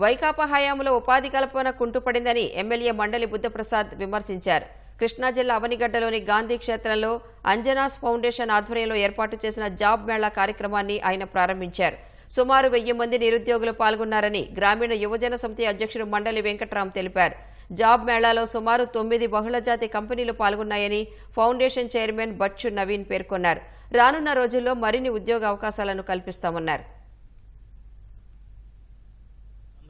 వైకాపా హయాంలో ఉపాధి కల్పన కుంటుపడిందని ఎమ్మెల్యే మండలి బుద్ధప్రసాద్ విమర్శించారు. కృష్ణా జిల్లా అవనిగడ్డలోని గాంధీ క్షేత్రంలో అంజనాస్ ఫౌండేషన్ ఆధ్వర్యంలో ఏర్పాటు చేసిన జాబ్ మేళా కార్యక్రమాన్ని ఆయన ప్రారంభించారు. సుమారు వెయ్యి మంది నిరుద్యోగులు పాల్గొన్నారని గ్రామీణ యువజన సమితి అధ్యక్షుడు మండలి వెంకట్రామ్ తెలిపారు. జాబ్ మేళాలో సుమారు తొమ్మిది బహుళజాతి కంపెనీలు పాల్గొన్నాయని ఫౌండేషన్ చైర్మన్ బచ్చు నవీన్ పేర్కొన్నారు. రానున్న రోజుల్లో మరిన్ని ఉద్యోగ అవకాశాలను కల్పిస్తామన్నారు.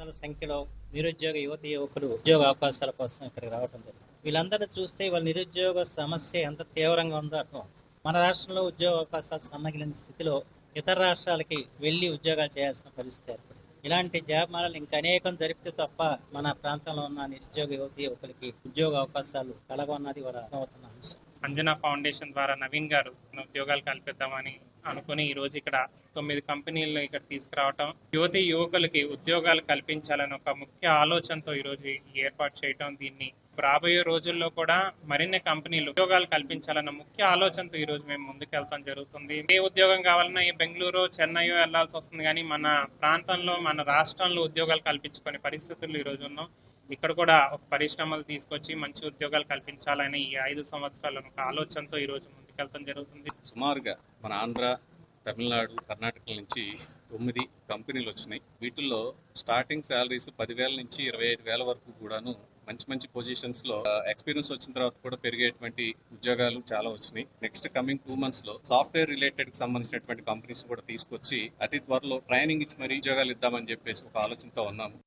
వందల సంఖ్యలో నిరుద్యోగ యువతి యువకులు ఉద్యోగ అవకాశాల కోసం ఇక్కడికి రావడం జరిగింది. వీళ్ళందరూ చూస్తే వాళ్ళ నిరుద్యోగ సమస్య ఎంత తీవ్రంగా ఉందో అర్థం మన రాష్ట్రంలో ఉద్యోగ అవకాశాలు సన్నగిలిన స్థితిలో ఇతర రాష్ట్రాలకి వెళ్ళి ఉద్యోగాలు చేయాల్సిన పరిస్థితి ఏర్పడింది. ఇలాంటి జాబ్ మేళాలు ఇంకా అనేకం జరిపితే తప్ప మన ప్రాంతంలో ఉన్న నిరుద్యోగ యువతి యువకులకి ఉద్యోగ అవకాశాలు కలగొన్నది వారు అర్థమవుతున్నారు అంజనా ఫౌండేషన్ ద్వారా నవీన్ గారు ఉద్యోగాలు కల్పిద్దామని అనుకుని ఈ రోజు ఇక్కడ తొమ్మిది కంపెనీలను ఇక్కడ తీసుకురావటం యువతి యువకులకి ఉద్యోగాలు కల్పించాలని ఒక ముఖ్య ఆలోచనతో ఈ రోజు ఏర్పాటు చేయటం దీన్ని రాబోయే రోజుల్లో కూడా మరిన్ని కంపెనీలు ఉద్యోగాలు కల్పించాలన్న ముఖ్య ఆలోచనతో ఈ రోజు మేము ముందుకెళ్తాం జరుగుతుంది. ఏ ఉద్యోగం కావాలన్నా ఈ బెంగళూరు చెన్నై వెళ్ళాల్సి వస్తుంది కానీ మన ప్రాంతంలో మన రాష్ట్రంలో ఉద్యోగాలు కల్పించుకునే పరిస్థితులు ఈ రోజు ఉన్నాం. ఇక్కడ కూడా ఒక పరిశ్రమలు తీసుకొచ్చి మంచి ఉద్యోగాలు కల్పించాలని ఈ ఐదు సంవత్సరాలను ఒక ఆలోచనతో ఈరోజు ముందుకెళ్తాం జరుగుతుంది. సుమారుగా మన ఆంధ్ర తమిళనాడు కర్ణాటక నుంచి తొమ్మిది కంపెనీలు వచ్చినాయి. వీటిల్లో స్టార్టింగ్ శాలరీస్ పదివేల నుంచి ఇరవై ఐదు వేల వరకు కూడాను మంచి మంచి పొజిషన్స్లో ఎక్స్పీరియన్స్ వచ్చిన తర్వాత కూడా పెరిగేటువంటి ఉద్యోగాలు చాలా వచ్చినాయి. నెక్స్ట్ కమింగ్ టూ మంత్స్లో సాఫ్ట్వేర్ రిలేటెడ్కి సంబంధించినటువంటి కంపెనీస్ కూడా తీసుకొచ్చి అతి త్వరలో ట్రైనింగ్ ఇచ్చి మరీ ఉద్యోగాలు ఇద్దామని చెప్పేసి ఒక ఆలోచనతో ఉన్నాము.